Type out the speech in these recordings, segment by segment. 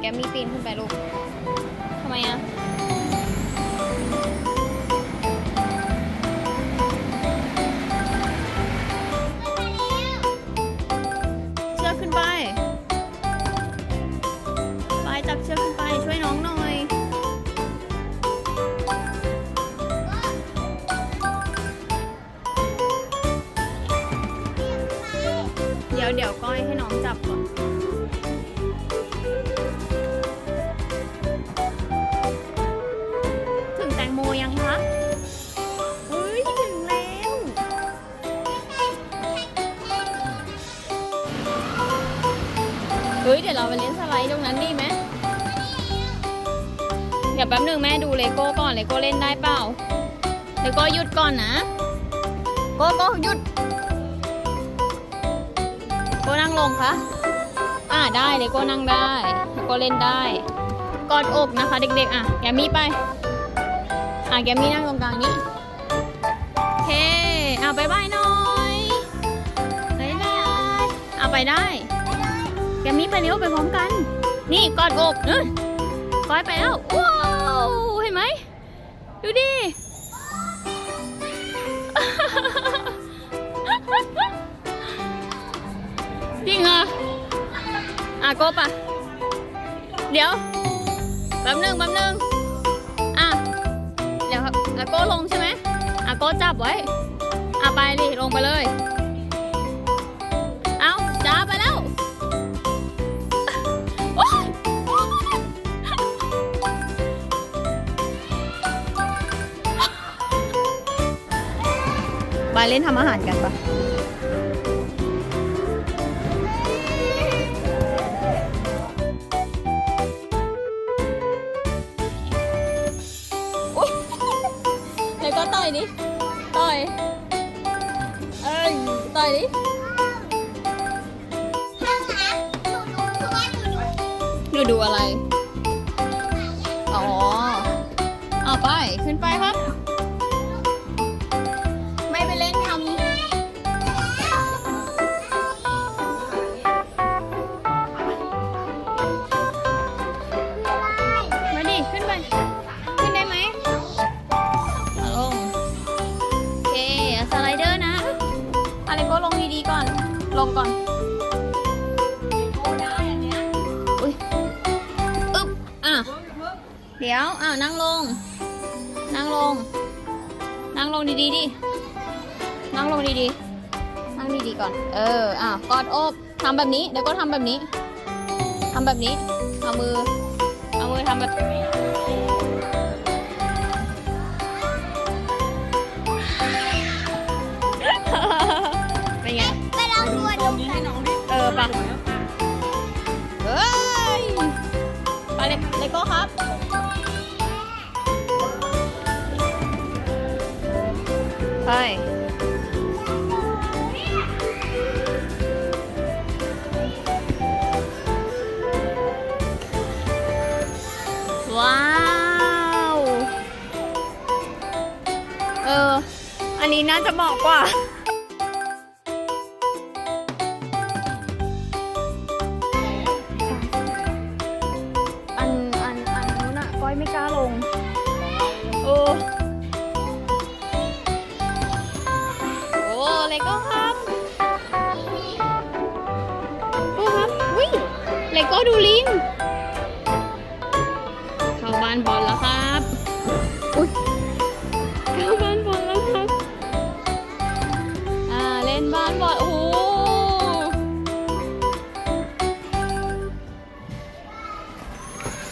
แกมมี่ปีนขึ้นไปลูกทำไมอะเชือกขึ้นไปไปจับเชือกขึ้นไปช่วยน้องหน่อย เดี๋ยวเดี๋ยวก้อยให้น้องจับก่อน เฮ้ย เดี๋ยวเราไปเล่นสไลด์ตรงนั้นดีไหมเดี๋ยวแป๊บหนึ่งแม่ดูเลโก้ก่อน เลโก้เล่นได้เปล่า เลโก้หยุดก่อนนะ โก้โก้หยุด โก้นั่งลงคะอ่าได้ เลโก้นั่งได้ เลโก้เล่นได้ กอดอกนะคะเด็กๆ อะ แกมมี่ไป อะ แกมมี่นั่งตรงกลางนี้โอเค เอาไปบายหน่อยบายบายเอาไปได้ แกมมี่ไปเร็วไปพร้อมกัน นี่กอดอกเออก้อยไปแล้วว้าวเห็นไหมดูดิจริงเหรออะโกบอะเดี๋ยวแป๊บหนึ่งแป๊บหนึ่งอะเดี๋ยวอะโก้ลงใช่ไหมอะโก้จับไว้อะไปดิลงไปเลย เล่นทำอาหารกันปะแล้วก็ต่อยดิต่อย เอ้ยต่อยดิหนูดูอะไร อ๋อเอาไป ขึ้นไปครับ ลงก่อน อุ้ยอึ๊บ อะ เดี๋ยว อ่านั่งลง นั่งลง นั่งลงดีๆดิ นั่งลงดีๆ นั่งดีๆก่อน เออ อะ กอดอกทำแบบนี้ เดี๋ยวก็ทำแบบนี้ ทำแบบนี้ เอามือ เอามือทำแบบ เออปะเฮ้ยไปเลเลโก้ครับ ไป ว้าว เออ อันนี้น่าจะเหมาะกว่า เลโก้ดูลิง เข้าบ้านบอลแล้วครับอุ้ยเข้าบ้านบอลแล้วครับ อ่าเล่นบ้านบอลโอ้โห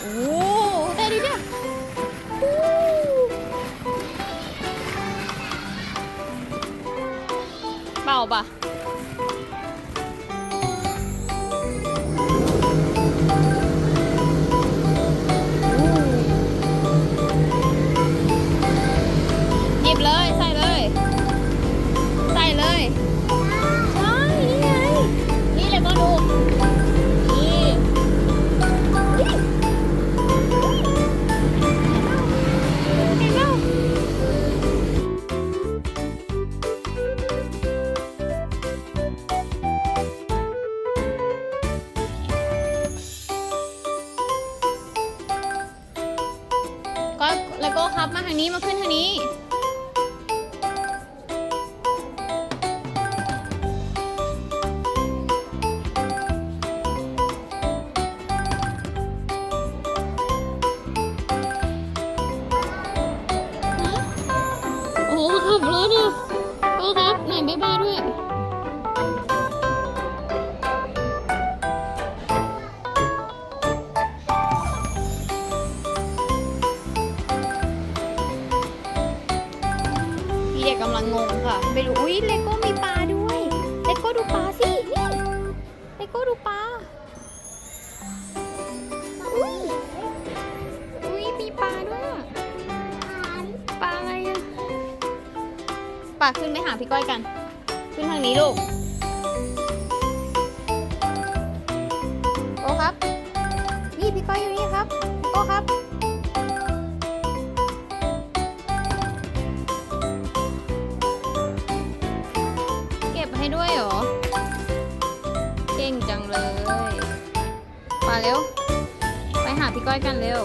โอ้ได้ดิเนี่ยอู้เบาปะ ครับมาทางนี้มาขึ้นทางนี้ โอ้โหขับรถอะโอ้ครับไหนบ๊ายบายด้วย ลังงงค่ะ ไม่รู้ อุ้ยเลโก้มีปลาด้วย เลโก้ดูปลาสิ นี่ เลโก้ดูปลา อุ้ย อุ้ยมีปลาด้วยอะปลาอะไรอะปลาขึ้นไปหาพี่ก้อยกัน ขึ้นทางนี้ลูก ให้ด้วยเหรอ เก่งจังเลย มาเร็ว ไปหาพี่ก้อยกันเร็ว